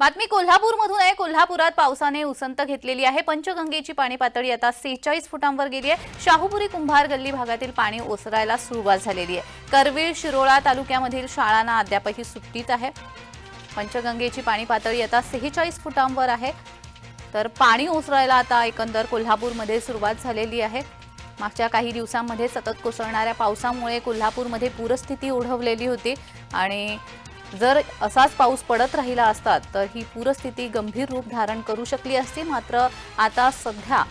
बातमी कोल्हापूरमधून आहे. कोल्हापुरात पावसाने उसंत घेतलेली आहे. पंचगंगेची पाणी पातळी आता सेहेचाळीस फुटांवर गेली आहे. शाहूपुरी कुंभार गल्ली भागातील पाणी ओसरायला सुरुवात झालेली आहे. करवीर शिरोळा तालुक्यामधील शाळांना अद्यापही सुट्टीत आहे. पंचगंगेची पाणी पातळी आता सेहेचाळीस फुटांवर आहे. तर पाणी ओसरायला आता एकंदर कोल्हापूरमध्ये सुरुवात झालेली आहे. मागच्या काही दिवसांमध्ये सतत कोसळणाऱ्या पावसामुळे कोल्हापूरमध्ये पूरस्थिती ओढवलेली होती. आणि जर असाच पाऊस पडत राहिला असता तर ही पूरस्थिती गंभीर रूप धारण करू शकली असती. मात्र आता सध्या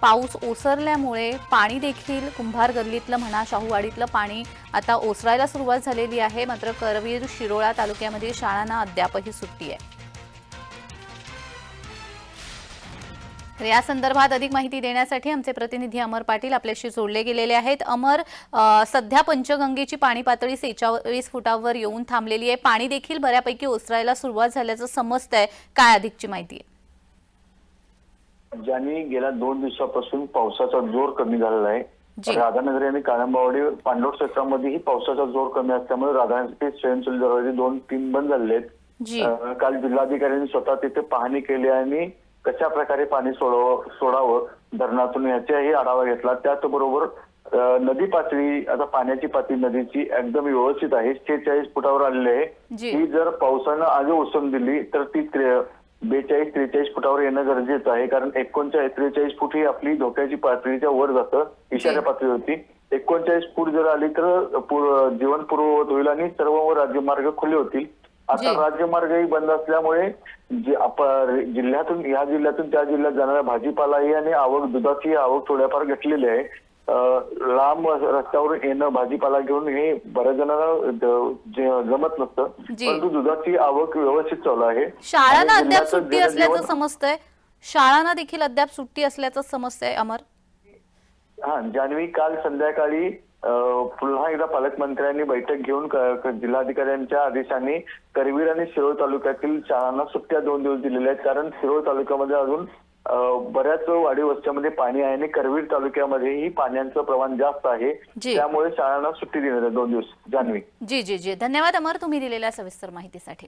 पाऊस ओसरल्यामुळे पाणी देखील कुंभार गल्लीतलं म्हणा शाहूवाडीतलं पाणी आता ओसरायला सुरुवात झालेली आहे. मात्र करवीर शिरोळा तालुक्यामधील शाळांना अद्यापही सुट्टी आहे. तर या संदर्भात अधिक माहिती देण्यासाठी आमचे प्रतिनिधी अमर पाटील आपल्याशी जोडले गेलेले आहेत. अमर सध्या पंचगंगेची पाणी पातळी सेहेचाळीस फुटावर येऊन थांबलेली आहे. पाणी देखील बऱ्यापैकी ओसरायला सुरुवात झाल्याचं समजतंय. काय अधिकची माहिती आहे? ज्यांनी गेल्या दोन दिवसापासून पावसाचा जोर कमी झालेला आहे. राधानगरी आणि काळंबावाडी पांडोर क्षेत्रामध्येही पावसाचा जोर कमी असल्यामुळे राधानगरी स्वयंचलित दरवाजे दोन तीन बंद झालेले आहेत. काल जिल्हाधिकाऱ्यांनी स्वतः तिथे पाहणी केली आणि कशा प्रकारे पाणी सोडावं सोडावं धरणातून याचाही आढावा घेतला. त्याचबरोबर नदी पातळी आता पाण्याची पातळी नदीची एकदम व्यवस्थित आहे. शेहेचाळीस फुटावर आलेली आहे. ही जर पावसानं आज ओसंड दिली तर ती बेचाळीस त्रेचाळीस फुटावर येणं गरजेचं आहे. कारण एकोणचाळीस त्रेचाळीस फूट ही आपली धोक्याची पातळीच्या वर जातं. इशारा पातळी होती. एकोणचाळीस फूट जर आली तर जीवन पूर्ववत होईल आणि सर्व राज्यमार्ग खुले होतील. आता राज्यमार्गही बंद असल्यामुळे जिल्ह्यातून या जिल्ह्यातून त्या जिल्ह्यात जाणाऱ्या भाजीपालाही आणि आवक दुधाची आवक थोड्याफार घटलेली आहे. लांब रस्त्यावरून येणं भाजीपाला घेऊन हे बऱ्याच जणांना जमत नसतं. परंतु दुधाची आवक व्यवस्थित चालू आहे. शाळांना अद्याप सुट्टी असल्याचं समजतंय. शाळांना देखील अद्याप सुट्टी असल्याचं समजतंय अमर? हा जान्हवी काल संध्याकाळी पुन्हा एकदा पालकमंत्र्यांनी बैठक घेऊन जिल्हाधिकाऱ्यांच्या आदेशाने करवीर आणि शिरोळ तालुक्यातील शाळांना सुट्ट्या दोन दिवस दिलेल्या आहेत. कारण शिरोळ तालुक्यामध्ये अजून बऱ्याच वाडी वस्त्यामध्ये पाणी आहे आणि करवीर तालुक्यामध्येही पाण्याचं प्रमाण जास्त आहे. त्यामुळे शाळांना सुट्टी देण्यात दोन दिवस. जान्हवी. जी जी जी. धन्यवाद अमर तुम्ही दिलेल्या सविस्तर माहितीसाठी.